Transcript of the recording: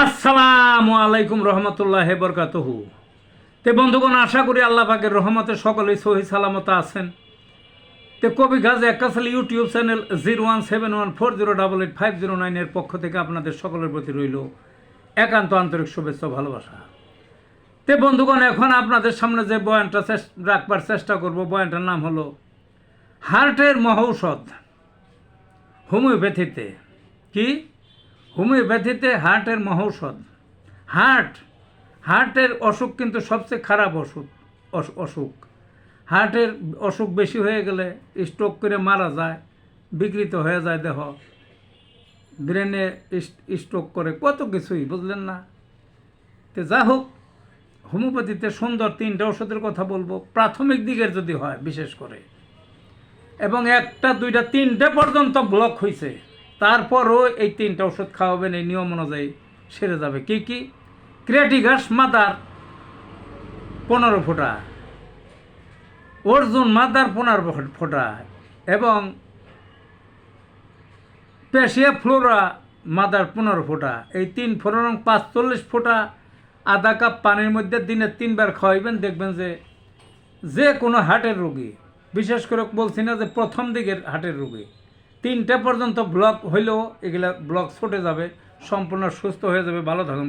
আসসালামু আলাইকুম রহমতুল্লাহ বরকাতহু। তে বন্ধুগণ, আশা করি আল্লাহ পাকের রহমতে সকলেই সহি সালামত আছেন। তে কবি গাজ একাশাল YouTube channel zero one seven one four zero double eight five zero নাইনের পক্ষ থেকে আপনাদের সকলের প্রতি রইল একান্ত আন্তরিক শুভেচ্ছা ভালোবাসা। তে বন্ধুগণ, এখন আপনাদের সামনে যে বয়ানটা রাখবার চেষ্টা করব, বয়ানটার নাম হলো, হার্টের মহৌষধ হোমিওপ্যাথিতে কি? হোমিওপ্যাথিতে হার্টের মহৌষধ হার্ট, হার্টের অসুখ কিন্তু সবচেয়ে খারাপ অসুখ অসুখ। হার্টের অসুখ বেশি হয়ে গেলে স্ট্রোক করে মারা যায়, বিকৃত হয়ে যায় দেহ। ব্রেনে স্ট্রোক করে কত কিছুই, বুঝলেন না? তো যা হোক, হোমিওপ্যাথিতে সুন্দর তিনটা ওষুধের কথা বলব, প্রাথমিক দিকের যদি হয়, বিশেষ করে। এবং একটা, দুইটা, তিনটে পর্যন্ত ব্লক হয়েছে তারপরও এই তিনটা ওষুধ খাওয়াবেন, এই নিয়ম অনুযায়ী সেরে যাবে। কি কি? ক্রিয়াটিঘাস মাদার পনেরো ফোঁটা, অর্জুন মাদার পনেরো ফোঁটা এবং পেশিয়া ফ্লোরা মাদার পনেরো ফোঁটা। এই তিন ফোঁটা পাঁচচল্লিশ ফোঁটা। আধা কাপ পানির মধ্যে দিনে তিনবার খাওয়াইবেন, দেখবেন যে যে কোনো হার্টের রোগী, বিশেষ করে বলছি না যে প্রথম দিকের হার্টের রোগী। তিনটে পর্যন্ত ব্লক হইলেও এগুলা ব্লক ছুটে যাবে সম্পূর্ণ সুস্থ হয়ে যাবে ভালো থাকুন।